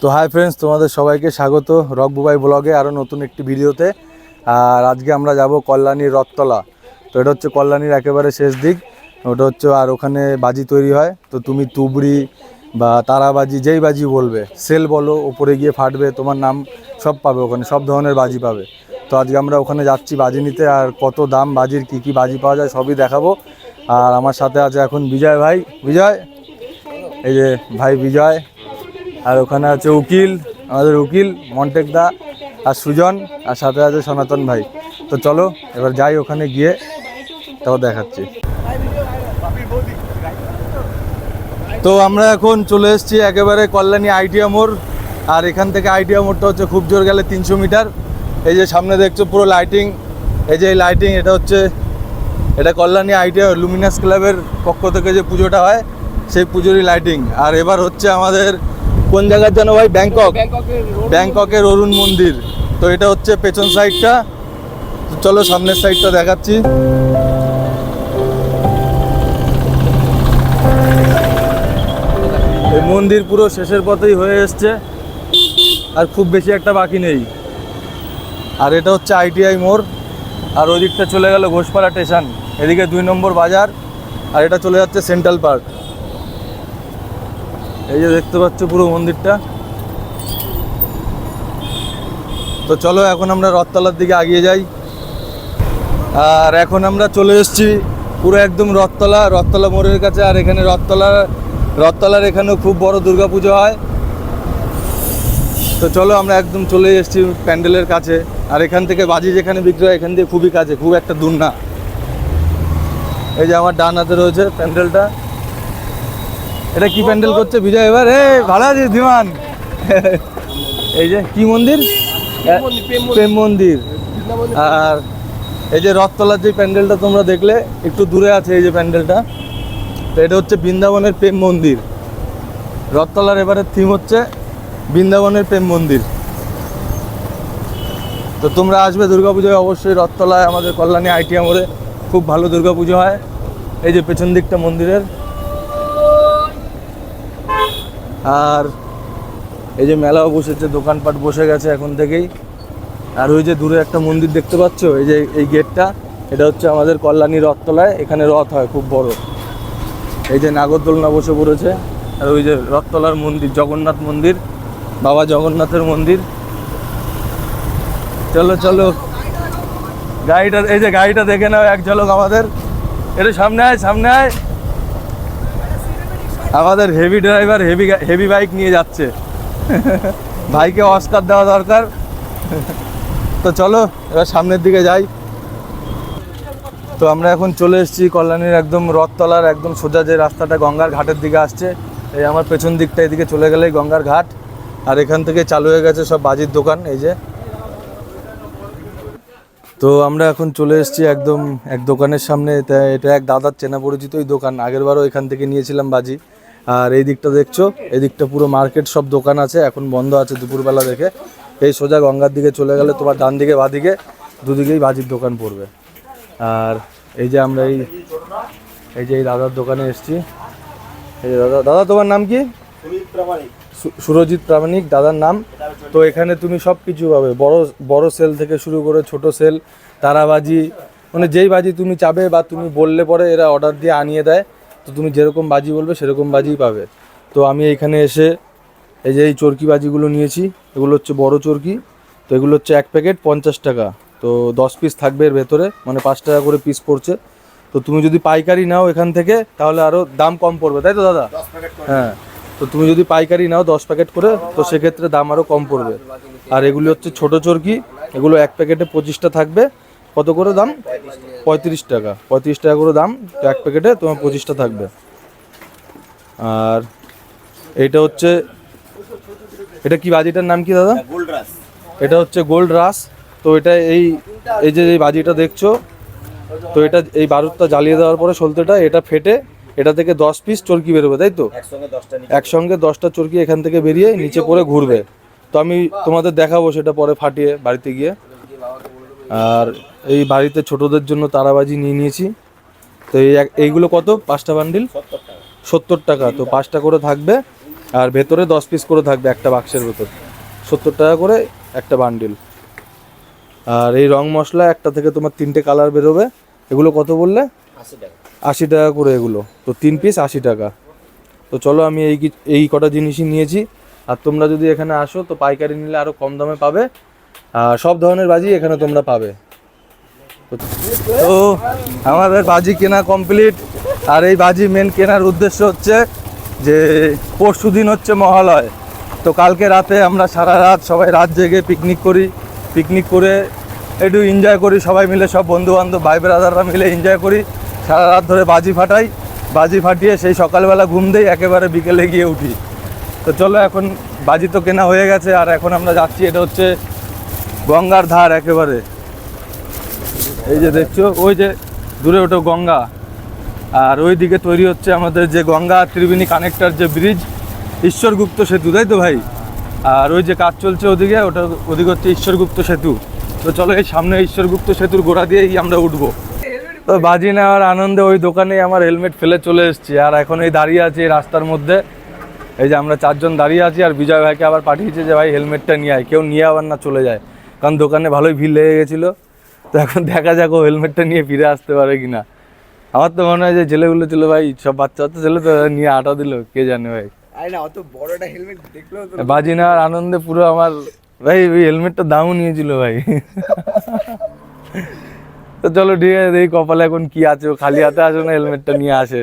তো hi friends তোমাদের সবাইকে স্বাগত রক বুবাই ব্লগে আরও নতুন একটি ভিডিওতে। আর আজকে আমরা যাব কল্যাণীর রথতলা। তো এটা হচ্ছে কল্যাণীর একেবারে শেষ দিক। ওটা হচ্ছে আর ওখানে বাজি তৈরি হয়। তো তুমি তুবড়ি বা তারাবাজি যেই বাজি বলবে, সেল বলো, ওপরে গিয়ে ফাটবে, তোমার নাম সব পাবে ওখানে, সব ধরনের বাজি পাবে। তো আজকে আমরা ওখানে যাচ্ছি বাজি নিতে, আর কত দাম, বাজির কি কি বাজি পাওয়া যায় সবই দেখাবো। আর আমার সাথে আছে এখন বিজয় ভাই। বিজয়? এই যে ভাই বিজয়। আর ওখানে আছে উকিল, আমাদের উকিল, মন্টেক দা আর সুজন, আর সাথে আছে সনাতন ভাই। তো চলো, এবার যাই ওখানে গিয়ে তাও দেখাচ্ছি। তো আমরা এখন চলে এসেছি একেবারে কল্যাণী আইটিয়া মোড়, আর এখান থেকে আইটিয়া মোড়টা হচ্ছে খুব জোর গেলে তিনশো মিটার। এই যে সামনে দেখছ পুরো লাইটিং এই যে লাইটিং এটা হচ্ছে, এটা কল্যাণী আইটিয়া লুমিনাস ক্লাবের পক্ষ থেকে যে পুজোটা হয়, সেই পুজোরই লাইটিং আর এবার হচ্ছে আমাদের কোন জায়গার যেন ভাই? ব্যাংকক। ব্যাংককের অরুণ মন্দির। তো এটা হচ্ছে পেছন সাইডটা। চলো সামনের সাইডটা দেখাচ্ছি। এই মন্দির পুরো শেষের পথেই হয়ে এসছে। আর খুব বেশি একটা বাকি নেই। আর এটা হচ্ছে আইটিআই মোড়। আর ওই দিকটা চলে গেল ঘোষপাড়া স্টেশন। এদিকে দুই নম্বর বাজার। আর এটা চলে যাচ্ছে সেন্ট্রাল পার্ক। এই যে দেখতে পাচ্ছ পুরো মন্দিরটা। তো চলো এখন আমরা রথতলার দিকে এগিয়ে যাই। আর এখন আমরা চলে এসেছি পুরো একদম রথতলা রথতলা মোড়ের কাছে। আর এখানে রথতলা, রথতলার এখানেও খুব বড় দুর্গাপুজো হয়। তো চলো আমরা একদম চলে এসেছি প্যান্ডেলের কাছে। আর এখান থেকে বাজি যেখানে বিক্রি হয়, এখান দিয়ে খুবই কাছে, খুব একটা দূর না। এই যে আমার ডান হাতে রয়েছে প্যান্ডেলটা। এটা কি প্যান্ডেল করছে বিজয় এবার? এ ভালো আছিস ধীমান। এই যে কি মন্দির? প্রেম মন্দির আর এই যে রথতলার যে প্যান্ডেলটা তোমরা দেখলে একটু দূরে আছে এই যে প্যান্ডেলটা। তো এটা হচ্ছে বৃন্দাবনের প্রেম মন্দির। রথতলার এবারে থিম হচ্ছে বৃন্দাবনের প্রেম মন্দির। তো তোমরা আসবে দুর্গাপুজোয় অবশ্যই রথতলায় আমাদের কল্যাণী আইটিএম মোড়ে খুব ভালো দুর্গাপুজো হয়। এই যে পেছন দিকটা মন্দিরের। আর এই যে মেলাও বসেছে, দোকানপাট বসে গেছে এখন থেকেই। আর ওই যে দূরে একটা মন্দির দেখতে পাচ্ছ? এই যে এই গেটটা, এটা হচ্ছে আমাদের কল্যাণী রথতলায়। এখানে রথ হয়, খুব বড়। এই যে নাগরদোলনা বসে পড়েছে। আর ওই যে রথতলার মন্দির, জগন্নাথ মন্দির, বাবা জগন্নাথের মন্দির। চলো চলো। গাড়িটা, এই যে গাড়িটা দেখে নাও, এক ঝলক আমাদের। এটা সামনে আয় সামনে আয়। আমাদের heavy driver heavy heavy bike নিয়ে যাচ্ছে। ভাইকে অস্কার দেওয়া দরকার। তো চলো, এবার সামনের দিকে যাই। তো আমরা এখন চলে এসেছি কল্যাণীর একদম রথতলার একদম সোজা যে রাস্তাটা গঙ্গার ঘাটের দিকে আসছে, এই আমার পেছন দিকটা এদিকে চলে গেলেই গঙ্গার ঘাট। আর এখান থেকে চালু হয়ে গেছে সব বাজির দোকান, এই যে। তো আমরা এখন চলে এসেছি একদম এক দোকানের সামনে। এটা এক দাদার চেনা পরিচিত পরিচিতই দোকান। আগেরবারও এখান থেকে নিয়েছিলাম বাজি। আর এই দিকটা দেখছ, এই দিকটা পুরো মার্কেট, সব দোকান আছে, এখন বন্ধ আছে দুপুরবেলা দেখে। এই সোজা গঙ্গার দিকে চলে গেলে তোমার ডান দিকে বাদিকে দুদিকেই বাজির দোকান পড়বে। আর এই যে আমরা এই এই যে এই দাদার দোকানে এসছি। এই যে দাদা দাদা, তোমার নাম কি? সুরজিৎ প্রামাণিক দাদার নাম। তো এখানে তুমি সব কিছু পাবে। বড় বড় সেল থেকে শুরু করে ছোট সেল তারাবাজি মানে যেই বাজি তুমি চাবে বা তুমি বললে পরে এরা অর্ডার দিয়ে আনিয়ে দেয় তো তুমি যেরকম বাজি বলবে সেরকম বাজিই পাবে। তো আমি এখানে এসে এই যে এই চরকি বাজিগুলো নিয়েছি এগুলো হচ্ছে বড় চরকি তো এগুলো হচ্ছে এক প্যাকেট পঞ্চাশ টাকা। তো দশ পিস থাকবে এর ভেতরে মানে পাঁচ টাকা করে পিস পড়ছে। তো তুমি যদি পাইকারি নাও এখান থেকে তাহলে আরও দাম কম পড়বে তাই তো দাদা? হ্যাঁ। তো তুমি যদি পাইকারি নাও দশ প্যাকেট করে, তো সেক্ষেত্রে দাম আরও কম পড়বে। আর এগুলি হচ্ছে ছোট চরকি, এগুলো এক প্যাকেটে পঁচিশটা থাকবে। কত করে দাম? পঁয়ত্রিশ টাকা। পঁয়ত্রিশ টাকা করে দাম, তো এক প্যাকেটে তোমার পঁচিশটা থাকবে। আর এটা হচ্ছে, এটা কি বাজিটার নাম কি দাদা? এটা হচ্ছে গোল্ড রাস। তো এটা এই এই যে এই বাজিটা দেখছ, তো এটা এই বারুদটা জ্বালিয়ে দেওয়ার পরে সলতেটা, এটা ফেটে এটা থেকে দশ পিস চরকি বেরোবে তাই তো? একসঙ্গে দশটা চরকি এখান থেকে বেরিয়ে নিচে পড়ে ঘুরবে। তো আমি তোমাদের দেখাবো সেটা পরে ফাটিয়ে বাড়িতে গিয়ে। আর এই বাড়িতে ছোটদের জন্য তারাবাজি নিয়ে নিয়েছি। তো এই এইগুলো কত? পাঁচটা বান্ডিল? সত্তর টাকা। তো পাঁচটা করে থাকবে। আর ভেতরে দশ পিস করে থাকবে একটা বাক্সের ভেতর। সত্তর টাকা করে একটা বান্ডিল। আর এই রং মশলা একটা থেকে তোমার তিনটে কালার বেরোবে। এগুলো কত বললে? আশি টাকা। করে এগুলো। তো তিন পিস আশি টাকা। তো চলো আমি এই এই কটা জিনিসই নিয়েছি। আর তোমরা যদি এখানে আসো, তো পাইকারি নিলে আরও কম দামে পাবে। আর সব ধরনের বাজি এখানে তোমরা পাবে। তো আমাদের বাজি কেনা কমপ্লিট আর এই বাজি মেন কেনার উদ্দেশ্য হচ্ছে যে, পরশু দিন হচ্ছে মহালয়। তো কালকে রাতে আমরা সারা রাত সবাই রাত জেগে পিকনিক করি। পিকনিক করে একটু এনজয় করি, সবাই মিলে সব বন্ধু বান্ধব ভাই ব্রাদাররা মিলে এনজয় করি। সারা রাত ধরে বাজি ফাটাই, বাজি ফাটিয়ে সেই সকালবেলা ঘুম দেই, একেবারে বিকেলে গিয়ে উঠি। তো চলো এখন বাজি তো কেনা হয়ে গেছে, আর এখন আমরা যাচ্ছি, এটা হচ্ছে গঙ্গার ধার একেবারে। এই যে দেখছ, ওই যে দূরে ওটা গঙ্গা। আর ওই দিকে তৈরি হচ্ছে আমাদের যে গঙ্গা ত্রিবেণী কানেক্টর যে ব্রিজ, ঈশ্বরগুপ্ত সেতু, তাই তো ভাই? আর ওই যে কাজ চলছে ওদিকে, ওটা ওদিকে হচ্ছে ঈশ্বরগুপ্ত সেতু। তো চলো এই সামনে ঈশ্বরগুপ্ত সেতুর গোড়া দিয়েই আমরা উঠবো। তো বাজি নেওয়ার আনন্দে ওই দোকানে আমার হেলমেট ফেলে চলে এসেছি। আর এখন এই দাঁড়িয়ে আছি এই রাস্তার মধ্যে। এই যে আমরা চারজন দাঁড়িয়ে আছি আর বিজয় ভাইকে আবার পাঠিয়েছে যে ভাই হেলমেটটা নিয়ে আয়। কেউ নিয়ে আবার না চলে যায়। কারণ দোকানে ভালোই ভিড় লেগে গেছিল। তো এখন দেখা যাক ও হেলমেটটা নিয়ে ফিরে আসতে পারে কিনা। আমার তো মনে হয় যে ছেলেগুলো ছিল ভাই সব বাচ্চা বাচ্চা ছেলে তো নিয়ে আটা দিল কে জানে ভাই? না বাজি নেওয়ার আনন্দে পুরো আমার ভাই ওই হেলমেটটা দামও নিয়েছিল ভাই। তো চলো ঠিক আছে এই কপালে এখন কি আছে। খালি হাতে আসে না, হেলমেটটা নিয়ে আসে।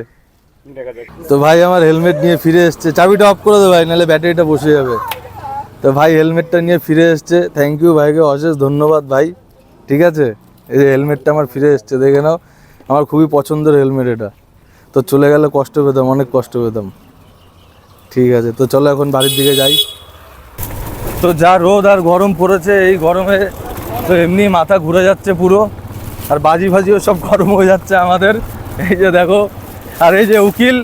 তো ভাই আমার হেলমেট নিয়ে ফিরে এসছে। চাবিটা অফ করে দে ভাই, নাহলে ব্যাটারিটা বসে যাবে। তো ভাই হেলমেটটা নিয়ে ফিরে এসছে। থ্যাংক ইউ ভাইকে, অশেষ ধন্যবাদ ভাই। ঠিক আছে? এই যে হেলমেটটা আমার ফিরে এসছে, দেখে নাও। আমার খুবই পছন্দের হেলমেট এটা। তো চলে গেলে কষ্ট পেতাম, অনেক কষ্ট পেতাম। ঠিক আছে, তো চলো এখন বাড়ির দিকে যাই। তো যা রোদ আর গরম পড়েছে, এই গরমে তো এমনি মাথা ঘুরে যাচ্ছে পুরো। আর বাজি ফাজিও সব গরম হয়ে যাচ্ছে আমাদের। এই যে দেখো, আর এই যে উকিল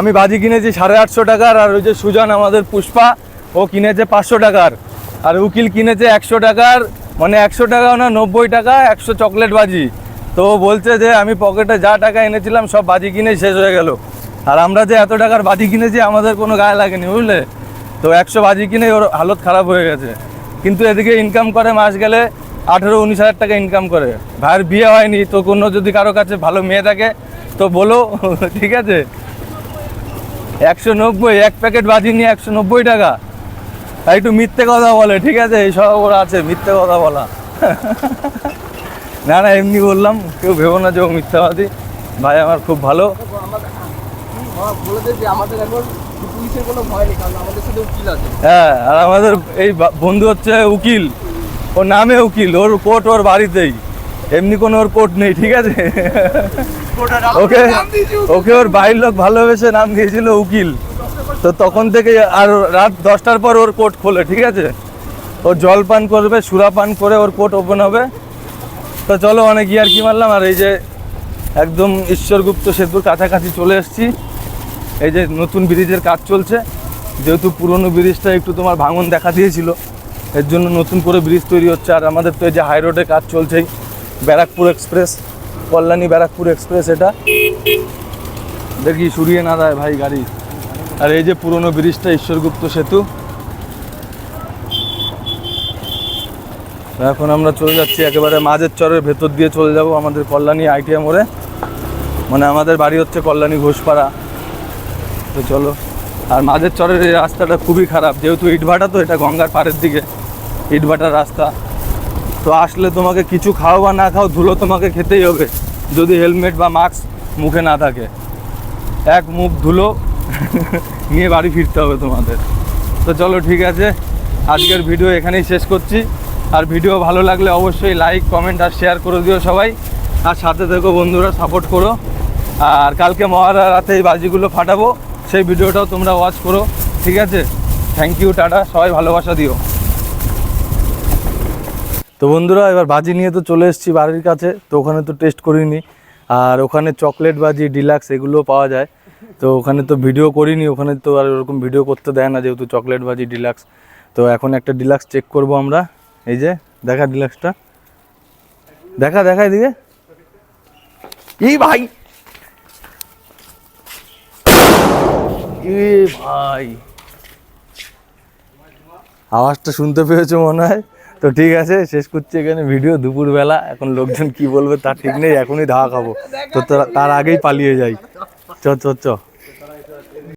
আমি বাজি কিনেছি সাড়ে আটশো টাকার, আর ওই যে সুজন আমাদের পুষ্পা, ও কিনেছে পাঁচশো টাকার। আর উকিল কিনেছে একশো টাকার মানে একশো টাকাও না, নব্বই টাকা, একশো চকলেট বাজি। তো বলছে যে, আমি পকেটে যা টাকা এনেছিলাম, সব বাজি কিনে শেষ হয়ে গেল। আর আমরা যে এত টাকার বাজি কিনেছি, আমাদের কোনো গায়ে লাগেনি, বুঝলে? তো একশো বাজি কিনে ওর হালত খারাপ হয়ে গেছে। কিন্তু এদিকে ইনকাম করে মাস গেলে আঠেরো উনিশ হাজার টাকা ইনকাম করে। ভাইয়ের বিয়ে হয়নি, তো কোনো যদি কারও কাছে ভালো মেয়ে থাকে, তো বলো, ঠিক আছে? একশো নব্বই, এক প্যাকেট বাজি নিয়ে একশো নব্বই টাকা। একটু মিথ্যে কথা বলে, ঠিক আছে? এই সব আছে, মিথ্যে কথা বলা। না না, এমনি বললাম, কেউ ভেবো না যে ও মিথ্যাবাদী। ভাই আমার খুব ভালো। হ্যাঁ আর আমাদের এই বন্ধু হচ্ছে উকিল। ওর নামে উকিল, ওর কোর্ট ওর বাড়িতেই। এমনি কোনো ওর কোর্ট নেই, ঠিক আছে? ওকে ওকে ওর বাড়ির লোক ভালোবেসে নাম দিয়েছিল উকিল। তো তখন থেকে আর রাত দশটার পর ওর কোর্ট খোলে, ঠিক আছে? ওর জল পান করবে, সুরা পান করে ওর কোর্ট ওপেন হবে। তো চলো, অনেক ইয়ার কি মারলাম, আর এই যে একদম ঈশ্বরগুপ্ত সেতুর কাছাকাছি চলে এসেছি। এই যে নতুন ব্রিজের কাজ চলছে, যেহেতু পুরনো ব্রিজটা একটু তোমার ভাঙন দেখা দিয়েছিল। এর জন্য নতুন করে ব্রিজ তৈরি হচ্ছে। আর আমাদের তো এই যে হাই রোডে কাজ চলছেই, ব্যারাকপুর এক্সপ্রেস কল্যাণী ব্যারাকপুর এক্সপ্রেস এটা। দেখি সরিয়ে না দেয় ভাই গাড়ি। আর এই যে পুরনো ব্রিজটা ঈশ্বরগুপ্ত সেতু। এখন আমরা চলে যাচ্ছি একেবারে মাঝের চরের ভেতর দিয়ে চলে যাব আমাদের কল্যাণী আইটিএ মোড়ে। মানে আমাদের বাড়ি হচ্ছে কল্যাণী ঘোষপাড়া। তো চলো। আর মাঝের চরের এই রাস্তাটা খুবই খারাপ, যেহেতু ইটভাটা তো এটা গঙ্গার পাড়ের দিকে। ইটভাটার রাস্তা। তো আসলে তোমাকে কিছু খাও বা না খাও, ধুলো তোমাকে খেতেই হবে, যদি হেলমেট বা মাস্ক মুখে না থাকে। এক মুখ ধুলো, নিয়ে বাড়ি ফিরতে হবে তোমাদের। তো চলো ঠিক আছে, আজকের ভিডিও এখানেই শেষ করছি। আর ভিডিও ভালো লাগলে অবশ্যই লাইক কমেন্ট আর শেয়ার করে দিও সবাই। আর সাথে থেকো বন্ধুরা সাপোর্ট করো। আর কালকে মহারা রাতে এই বাজিগুলো ফাটাবো, সেই ভিডিওটাও তোমরা ওয়াচ করো। ঠিক আছে? থ্যাংক ইউ টাটা। সবাই ভালোবাসা দিও। তো বন্ধুরা, এবার বাজি নিয়ে তো চলে এসেছি বাড়ির কাছে, তো ওখানে তো টেস্ট করিনি। আর ওখানে চকলেট বাজি ডিলাক্স এগুলো পাওয়া যায়। তো ওখানে তো ভিডিও করিনি, ওখানে তো আর ওরকম ভিডিও করতে দেয় না, যেহেতু চকলেট বাজি ডিলাক্স তো এখন একটা ডিলাক্স চেক করব আমরা। এই যে, দেখা ডিলাক্সটা দেখা দেখা এদিকে। এই ভাই! এ ভাই! আওয়াজটা শুনতে পেয়েছ মনে হয়? তো ঠিক আছে, শেষ করছি এখানে ভিডিও দুপুরবেলা। এখন লোকজন কি বলবে তার ঠিক নেই, এখনই ধাওয়া খাব। তো তার আগেই পালিয়ে যাই। চ চ চ।